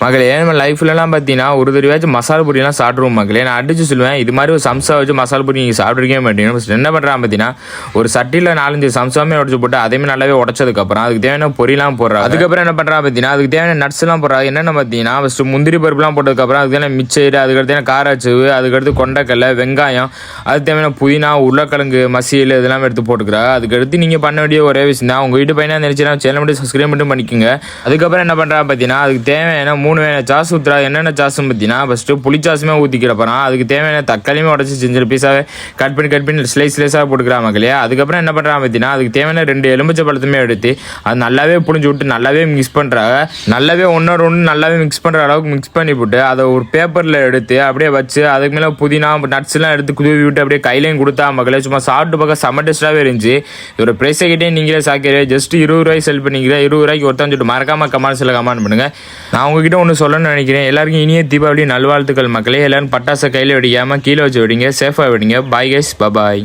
மகளே நம்ம லைஃப்லலாம் பார்த்தீங்கன்னா ஒரு தடவையாச்சும் மசாலா பொடியெல்லாம் சாப்பிடுவோம் மக்களே நான் அடிச்சு சொல்லுவேன் இது மாதிரி ஒரு சம்சா வச்சு மசாலா பொடி நீங்கள் சாப்பிட்ருக்கே மாட்டீங்க என்ன பண்ணுறான் பார்த்தீங்கன்னா ஒரு சட்டியில் நாலஞ்சு சம்சாமே உடச்சு போட்டு அதையுமே நல்லாவே உடச்சதுக்கப்புறம் அதுக்கு தேவையான பொரியெல்லாம் போடுறா அதுக்கப்புறம் என்ன பண்ணுறான் பார்த்தீங்கன்னா அதுக்கு தேவையான நட்ஸ்லாம் போடுறா என்னென்ன பார்த்தீங்கன்னா ஃபஸ்ட்டு முந்திரி பருப்புலாம் போட்டதுக்கப்புறம் அதுக்கு தேவையான மிச்சர் அதுக்கடுத்து தேவையான அதுக்கடுத்து கொண்டக்கடலை வெங்காயம் அதுக்கு தேவையான புதினா உருளைக்கிழங்கு மசியல் இதெல்லாம் எடுத்து போட்டுக்கிறா அதுக்கடுத்து நீங்கள் பண்ண வேண்டிய ஒரே விஷயம் தான் உங்கள் வீட்டு பையனாக நினச்சினா சேனல் மட்டும் சப்ஸ்கிரைப் மட்டும் பண்ணிக்கோங்க. அதுக்கப்புறம் என்ன பண்ணுறா பார்த்தீங்கன்னா அதுக்கு தேவையான மூணு மூணு வேலை சாஸ் ஊற்றுறா என்னென்ன சாஸ்ன்னு பார்த்தீங்கன்னா ஃபஸ்ட்டு புளிச்சாசுமே ஊற்றி கிடப்பறான் அதுக்கு தேவையான தக்காளியுமே உடச்சி செஞ்சு பீஸாகவே கட் பண்ணி கட் பண்ணி ஸ்லைஸ் ஸ்லைஸாக போட்டுக்கிறா மக்களே. அதுக்கப்புறம் என்ன பண்ணுறான் பார்த்தீங்கன்னா அதுக்கு தேவையான ரெண்டு எலுமிச்சை பழத்துமே எடுத்து அது நல்லாவே புளிஞ்சு விட்டு நல்லாவே மிக்ஸ் பண்ணுறாங்க நல்லாவே ஒன்றோட ஒன்று நல்லாவே மிக்ஸ் பண்ணுற அளவுக்கு மிக்ஸ் பண்ணி போட்டு அதை ஒரு பேப்பரில் எடுத்து அப்படியே வச்சு அதுக்கு மேலே புதினா நட்ஸ்லாம் எடுத்து குதுவி விட்டு அப்படியே கையிலையும் கொடுத்தா மக்களே சும்மா சாப்பிட்டு பார்க்க செம்ம டேஸ்ட்டாகவே இருந்துச்சு. இதோட ப்ரைஸை கிட்டே நீங்களே சாக்கிறேன் ஜஸ்ட் இருபது ரூபாய் செல் பண்ணிக்கிறேன். இருபது ரூபாய்க்கு ஒருத்தன் சொல்லிட்டு மறக்காமல் கமெண்ட்ஸில் கமெண்ட் பண்ணுங்க. நான் உங்ககிட்ட ஒன்று சொல்லணும்னு நினைக்கிறேன். எல்லாருக்கும் இனிய தீபாவளி நல்வாழ்த்துக்கள் மக்களே. எல்லாரும் பட்டாசை கையில் வெடிக்காமல் கீழே வச்சு வெடிங்க சேஃபாக வெடிங்க. Bye guys bye bye